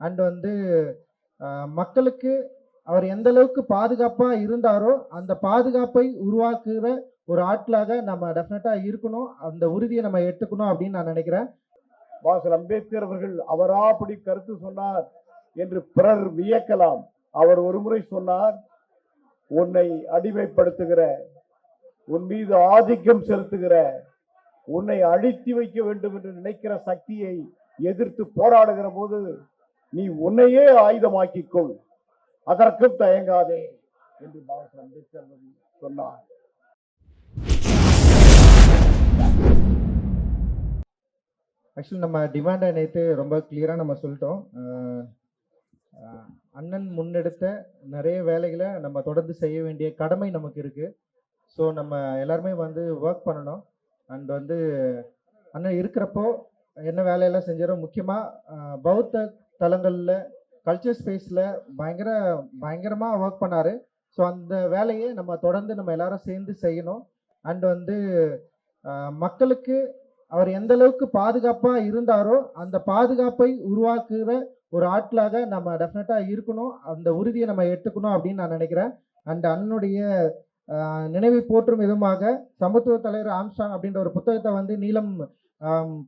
And வந்து மக்களுக்கு அவர் எந்த அளவுக்கு பாதுகாப்பா இருந்தாரோ அந்த பாதுகாப்பை உருவாக்குற ஒரு ஆட்களாக நம்ம டெஃபினட்டா இருக்கணும். அந்த உறுதியை நம்ம எடுத்துக்கணும் அப்படின்னு நான் நினைக்கிறேன். வாசல் அம்பேத்கர் அவர்கள் அவரா அப்படி கருத்து சொன்னார் என்று பிறர் வியக்கலாம். அவர் ஒருமுறை சொன்னார் உன்னை அடிமைப்படுத்துகிற உன் மீது ஆதிக்கம் செலுத்துகிற உன்னை அழித்து வைக்க வேண்டும் என்று நினைக்கிற சக்தியை எதிர்த்து போராடுகிற போது நீ உன்னையே ஆயுதமாக்கிக் கொள் அதற்கும் தயங்காதே என்று பாபா அம்பேத்கர் சொன்னார். ஆக்சுவலி நம்ம டிமாண்டை நேற்று ரொம்ப கிளியராக நம்ம சொல்லிட்டோம். அண்ணன் முன்னெடுத்த நிறைய வேலைகளை நம்ம தொடர்ந்து செய்ய வேண்டிய கடமை நமக்கு இருக்குது ஸோ நம்ம எல்லாருமே வந்து ஒர்க் பண்ணணும். அண்ட் வந்து அண்ணன் இருக்கிறப்போ என்ன வேலையெல்லாம் செஞ்சாரோ முக்கியமாக பௌத்த தளங்களில் கல்ச்சர் ஸ்பேஸில் பயங்கர பயங்கரமாக ஒர்க் பண்ணார். ஸோ அந்த வேலையை நம்ம தொடர்ந்து நம்ம எல்லாரும் சேர்ந்து செய்யணும். அண்ட் வந்து மக்களுக்கு அவர் எந்த அளவுக்கு பாதுகாப்பாக இருந்தாரோ அந்த பாதுகாப்பை உருவாக்குற ஒரு ஆட்களாக நம்ம டெஃபினட்டாக இருக்கணும். அந்த உறுதியை நம்ம எடுத்துக்கணும் அப்படின்னு நான் நினைக்கிறேன். அண்ட் அண்ணனுடைய நினைவை போற்றும் விதமாக சமத்துவ தலைவர் ஆம்ஸ்டாங் அப்படின்ற ஒரு புத்தகத்தை வந்து நீளம்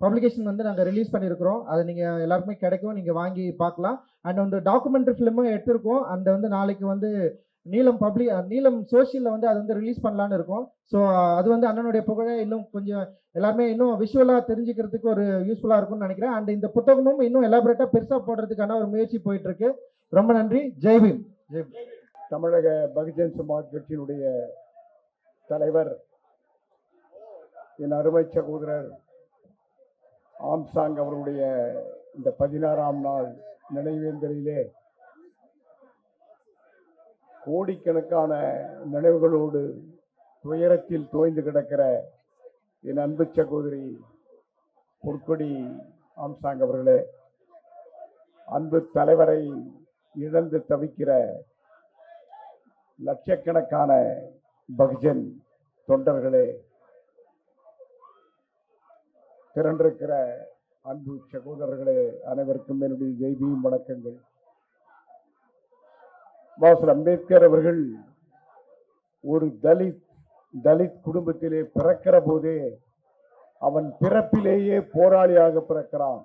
பப்ளிகேஷன் வந்து நாங்கள் ரிலீஸ் பண்ணியிருக்கிறோம் அது நீங்கள் எல்லாருக்குமே கிடைக்கும். நீங்கள் வாங்கி பார்க்கலாம். அண்ட் வந்து டாக்குமெண்ட்ரி ஃபிலிமும் எடுத்திருக்கோம். அந்த வந்து நாளைக்கு வந்து நீலம் பப்ளிக் நீலம் சோஷியலில் வந்து அது வந்து ரிலீஸ் பண்ணலான்னு இருக்கோம். ஸோ அது வந்து அண்ணனுடைய புகழை இன்னும் கொஞ்சம் எல்லாருமே இன்னும் விஷுவலாக தெரிஞ்சுக்கிறதுக்கு ஒரு யூஸ்ஃபுல்லாக இருக்கும்னு நினைக்கிறேன். அண்ட் இந்த புத்தகமும் இன்னும் எலாபரேட்டாக பெருசாக போடுறதுக்கான ஒரு முயற்சி போயிட்டுருக்கு. ரொம்ப நன்றி. ஜெய்பீம் ஜெய்பீம் தமிழக பகுஜன் சமாஜ் கட்சியினுடைய தலைவர் என் அருமை சகோதரர் ஆம்சாங் அவருடைய இந்த பதினாறாம் நாள் நினைவேந்தலிலே கோடிக்கணக்கான நினைவுகளோடு துயரத்தில் தோய்ந்து கிடக்கிற என் அன்பு சகோதரி பொற்கொடி ஆம்சாங் அவர்களே அன்பு தலைவரை இழந்து தவிக்கிற லட்சக்கணக்கான பகுஜன் தொண்டர்களே திரண்டிருக்கிற அன்பு சகோதரர்களே அனைவருக்கும் என்னுடைய ஜெய்பியும் வணக்கங்கள். பாசர் அம்பேத்கர் அவர்கள் ஒரு தலித் தலித் குடும்பத்திலே பிறக்கிற போதே அவன் பிறப்பிலேயே போராளியாக பிறக்கிறான்.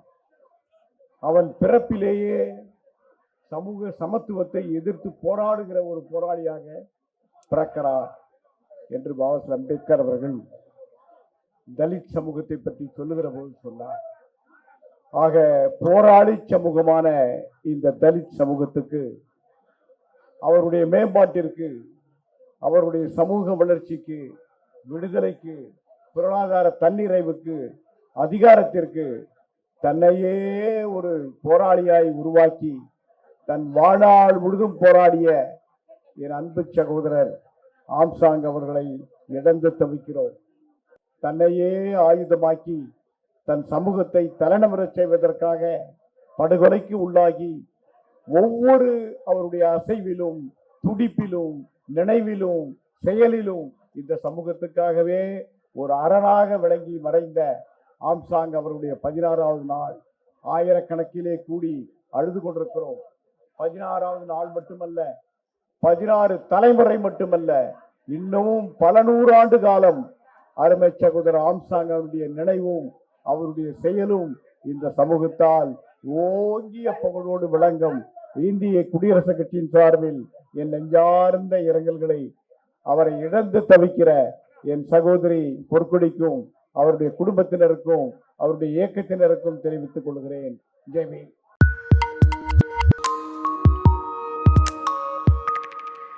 அவன் பிறப்பிலேயே சமூக சமத்துவத்தை எதிர்த்து போராடுகிற ஒரு போராளியாக பிறக்கிறார் என்று பாபாசாஹ் அம்பேத்கர் அவர்கள் தலித் சமூகத்தை பற்றி சொல்லுகிற போது சொன்னார் ஆக போராளி சமூகமான இந்த தலித் சமூகத்துக்கு அவருடைய மேம்பாட்டிற்கு அவருடைய சமூக வளர்ச்சிக்கு விடுதலைக்கு பொருளாதார தன்னிறைவுக்கு அதிகாரத்திற்கு தன்னையே ஒரு போராளியாய் உருவாக்கி தன் வாழ்நாள் முழுதும் போராடிய என் அன்பு சகோதரர் ஆம்சாங் அவர்களை இழந்து தவிக்கிறோம். தன்னையே ஆயுதமாக்கி தன் சமூகத்தை தலைநமரச் செய்வதற்காக படுகொலைக்கு உள்ளாகி ஒவ்வொரு அவருடைய அசைவிலும் துடிப்பிலும் நினைவிலும் செயலிலும் இந்த சமூகத்துக்காகவே ஒரு அரணாக விளங்கி மறைந்த ஆம்சாங் அவருடைய பதினாறாவது நாள். ஆயிரக்கணக்கிலே கூடி அழுது கொண்டிருக்கிறோம். பதினாறாவது நாள் மட்டுமல்ல பதினாறு தலைமுறை மட்டுமல்ல இன்னமும் பல நூறாண்டு காலம் அருமை சகோதர ஆம்சாங் அவருடைய நினைவும் அவருடைய செயலும் இந்த சமூகத்தால் ஓங்கிய புகழோடு விளங்கும். இந்திய குடியரசுக் கட்சியின் சார்பில் என் நெஞ்சார்ந்த இரங்கல்களை அவரை இழந்து தவிக்கிற என் சகோதரி பொற்கொடிக்கும் அவருடைய குடும்பத்தினருக்கும் அவருடைய இயக்கத்தினருக்கும் தெரிவித்துக் கொள்கிறேன். ஜெய்மீன்